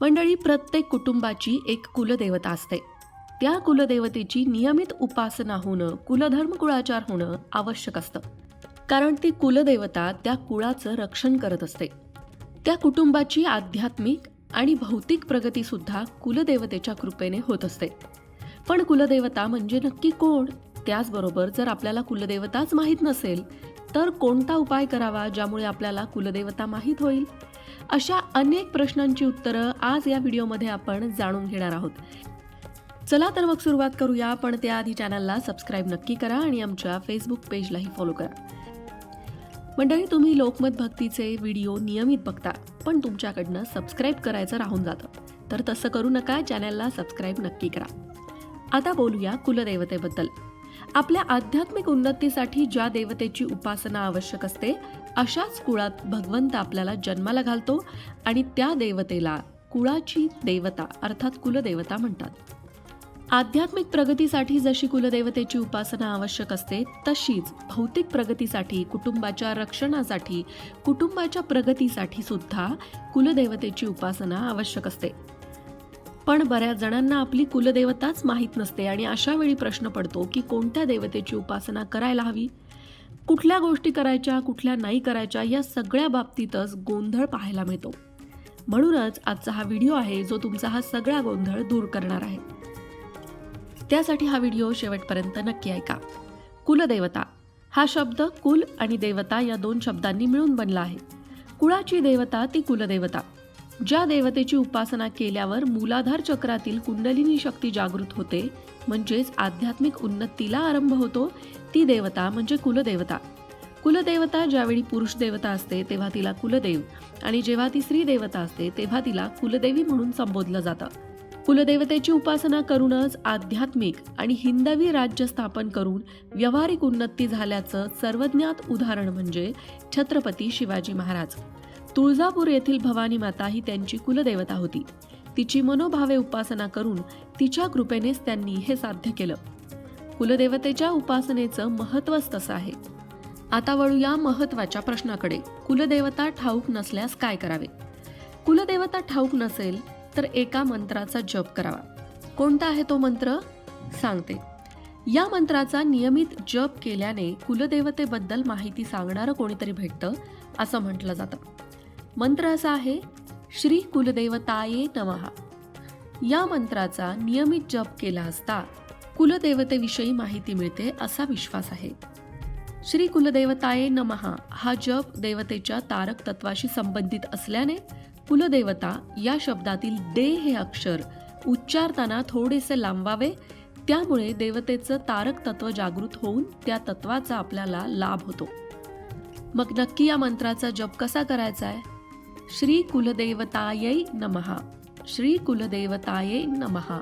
मंडळी प्रत्येक कुटुंबाची एक कुलदेवता असते. त्या कुलदेवतेची नियमित उपासना होणं कुलधर्म कुळाचार होणं आवश्यक असतं. कारण ती कुलदेवता त्या कुळाचं रक्षण करत असते. त्या कुटुंबाची आध्यात्मिक आणि भौतिक प्रगती सुद्धा कुलदेवतेच्या कृपेने होत असते. पण कुलदेवता म्हणजे नक्की कोण? त्याचबरोबर जर आपल्याला कुलदेवताच माहीत नसेल तर कोणता उपाय करावा ज्यामुळे आपल्याला कुलदेवता माहीत होईल? अशा अनेक प्रश्नांची उत्तरं आज या व्हिडिओमध्ये आपण जाणून घेणार आहोत. चला तर मग सुरुवात करूया पण त्याआधी चॅनलला सबस्क्राईब नक्की करा आणि आमच्या फेसबुक पेजलाही फॉलो करा. मंडळी तुम्ही लोकमत भक्तीचे व्हिडिओ नियमित बघता पण तुमच्याकडनं सबस्क्राईब करायचं राहून जातं. तर तसं करू नका चॅनलला सबस्क्राईब नक्की करा. आता बोलूया कुलदेवतेबद्दल. आपल्या आध्यात्मिक उन्नतीसाठी ज्या देवतेची उपासना आवश्यक असते अशाच कुळात भगवंत आपल्याला जन्माला घालतो आणि त्या देवतेला कुळाची देवता अर्थात कुलदेवता म्हणतात. आध्यात्मिक प्रगतीसाठी जशी कुलदेवतेची उपासना आवश्यक असते तशीच भौतिक प्रगतीसाठी कुटुंबाच्या रक्षणासाठी कुटुंबाच्या प्रगतीसाठी सुद्धा कुलदेवतेची उपासना आवश्यक असते. पण बऱ्याच जणांना आपली कुलदेवताच माहीत नसते आणि अशा वेळी प्रश्न पडतो की कोणत्या देवतेची उपासना करायला हवी? कुठल्या गोष्टी करायच्या कुठल्या नाही करायच्या या सगळ्या बाबतीतच गोंधळ पाहायला मिळतो. म्हणूनच आजचा हा व्हिडिओ आहे जो तुमचा हा सगळा गोंधळ दूर करणार आहे. त्यासाठी हा व्हिडिओ शेवटपर्यंत नक्की ऐका. कुलदेवता. हा शब्द कुल आणि देवता या दोन शब्दांनी मिळून बनला आहे. कुळाची देवता ती कुलदेवता. ज्या देवतेची उपासना केल्यावर मूलाधार चक्रातील कुंडलिनी शक्ती जागृत होते म्हणजेच आध्यात्मिक उन्नतीला आरंभ होतो ती देवता म्हणजे कुलदेवता. कुलदेवता ज्यावेळी पुरुष देवता असते तेव्हा तिला कुलदेव आणि जेव्हा ती स्त्री देवता असते तेव्हा तिला कुलदेवी म्हणून संबोधलं जातं. कुलदेवतेची उपासना करूनच आध्यात्मिक आणि हिंदवी राज्य स्थापन करून व्यावहारिक उन्नती झाल्याचं सर्वज्ञात उदाहरण म्हणजे छत्रपती शिवाजी महाराज. तुळजापूर येथील भवानी माता ही त्यांची कुलदेवता होती. तिची मनोभावे उपासना करून तिच्या कृपेनेच त्यांनी हे साध्य केलं. कुलदेवतेच्या उपासनेचं महत्वच तसं आहे. आता वळू या महत्त्वाच्या प्रश्नाकडे. कुलदेवता ठाऊक नसल्यास काय करावे? कुलदेवता ठाऊक नसेल तर एका मंत्राचा जप करावा. कोणता आहे तो मंत्र? सांगते. या मंत्राचा नियमित जप केल्याने कुलदेवतेबद्दल माहिती सांगणारं कोणीतरी भेटतं असं म्हटलं जातं. मंत्र असा आहे श्री कुलदेवताये नमहा या मंत्राचा नियमित जप केला असता कुलदेवतेविषयी माहिती मिळते असा विश्वास आहे. श्री कुलदेवताये नमहा हा जप देवतेच्या तारक तत्वाशी संबंधित असल्याने कुलदेवता या शब्दातील दे हे अक्षर उच्चारताना थोडेसे लांबावे त्यामुळे देवतेचं तारक तत्व जागृत होऊन त्या तत्वाचा आपल्याला लाभ होतो. मग नक्की या मंत्राचा जप कसा करायचा आहे? श्री कुलदेवतायै नमहा श्री कुलदेवताये नमहा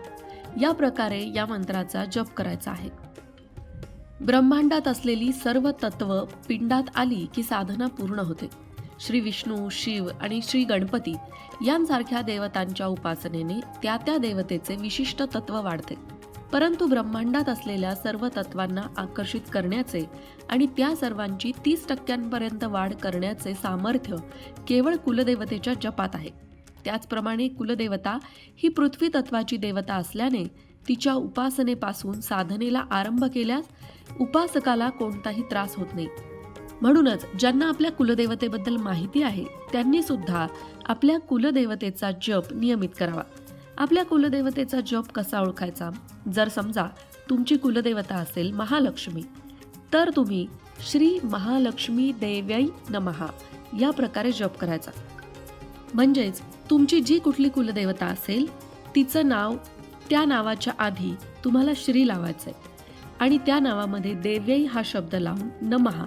या प्रकारे या मंत्राचा जप करायचा आहे. ब्रह्मांडात असलेली सर्व तत्व पिंडात आली की साधना पूर्ण होते. श्री विष्णू शिव आणि श्री गणपती यांसारख्या देवतांच्या उपासनेने त्या त्या देवतेचे विशिष्ट तत्व वाढते. परंतु ब्रह्मांडात असलेल्या सर्व तत्वांना आकर्षित करण्याचे आणि त्या सर्वांची तीस टक्क्यांपर्यंत वाढ करण्याचे सामर्थ्य केवळ कुलदेवतेच्या जपात आहे. त्याचप्रमाणे कुलदेवता ही पृथ्वी तत्वाची देवता असल्याने तिच्या उपासनेपासून साधनेला आरंभ केल्यास उपासकाला कोणताही त्रास होत नाही. म्हणूनच ज्यांना आपल्या कुलदेवतेबद्दल माहिती आहे त्यांनी सुद्धा आपल्या कुलदेवतेचा जप नियमित करावा. आपल्या कुलदेवतेचा जप कसा ओळखायचा? जर समजा तुमची कुलदेवता असेल महालक्ष्मी तर तुम्ही श्री महालक्ष्मी देव्यै नमहा या प्रकारे जप करायचा. म्हणजेच तुमची जी कुठली कुलदेवता असेल तिचं नाव त्या नावाच्या आधी तुम्हाला श्री लावायचंय. आणि त्या नावामध्ये देव्यई हा शब्द लावून नमहा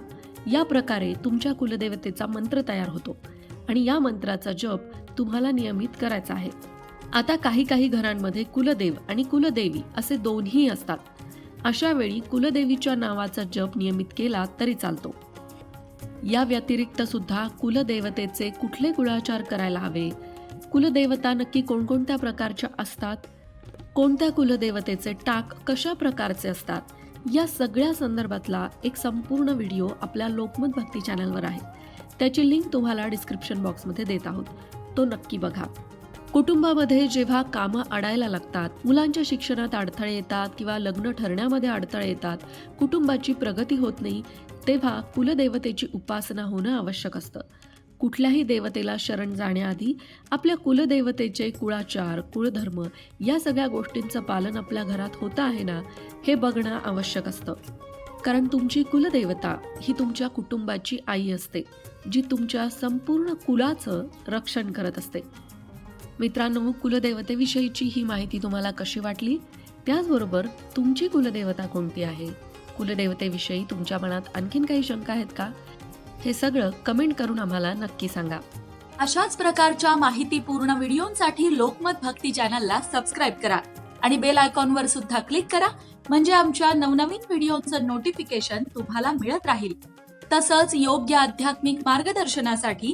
या प्रकारे तुमच्या कुलदेवतेचा मंत्र तयार होतो. आणि या मंत्राचा जप तुम्हाला नियमित करायचा आहे. आता काही काही घरांमध्ये कुलदेव आणि कुलदेवी असे दोन्ही असतात. अशा वेळी कुलदेवीच्या नावाचा जप नियमित केला तरी चालतो. या व्यतिरिक्त सुद्धा कुलदेवतेचे कुठले कुळाचार करायला हवे? कुलदेवता नक्की कोणकोणत्या प्रकारच्या असतात? कोणत्या कुलदेवतेचे टाक कशा प्रकारचे असतात? या सगळ्या संदर्भातला एक संपूर्ण व्हिडिओ आपल्या लोकमत भक्ती चॅनलवर आहे. त्याची लिंक तुम्हाला डिस्क्रिप्शन बॉक्समध्ये देत आहोत. तो नक्की बघा. कुटुंबामध्ये जेव्हा कामं अडायला लागतात मुलांच्या शिक्षणात अडथळे येतात किंवा लग्न ठरण्यामध्ये अडथळे येतात कुटुंबाची प्रगती होत नाही तेव्हा कुलदेवतेची उपासना होणं आवश्यक असतं. कुठल्याही देवतेला शरण जाण्याआधी आपल्या कुलदेवतेचे कुळाचार कुळधर्म या सगळ्या गोष्टींचं पालन आपल्या घरात होतं आहे ना हे बघणं आवश्यक असतं. कारण तुमची कुलदेवता ही तुमच्या कुटुंबाची आई असते जी तुमच्या संपूर्ण कुलाचं रक्षण करत असते. मित्रांनो कुलदेवतेविषयीची ही माहिती तुम्हाला कशी वाटली? त्याचबरोबर तुमची कुलदेवता कोणती आहे? कुलदेवतेविषयी तुमच्या मनात आणखीन काही शंका आहेत का? हे सगळं कमेंट करून आम्हाला नक्की सांगा. अशाच प्रकारच्या माहितीपूर्ण व्हिडिओंसाठी लोकमत भक्ती चॅनलला सबस्क्राईब करा आणि बेल आयकॉनवर सुद्धा क्लिक करा म्हणजे आमच्या नवनवीन व्हिडिओचं नोटिफिकेशन तुम्हाला मिळत राहील. तसंच योग्य आध्यात्मिक मार्गदर्शनासाठी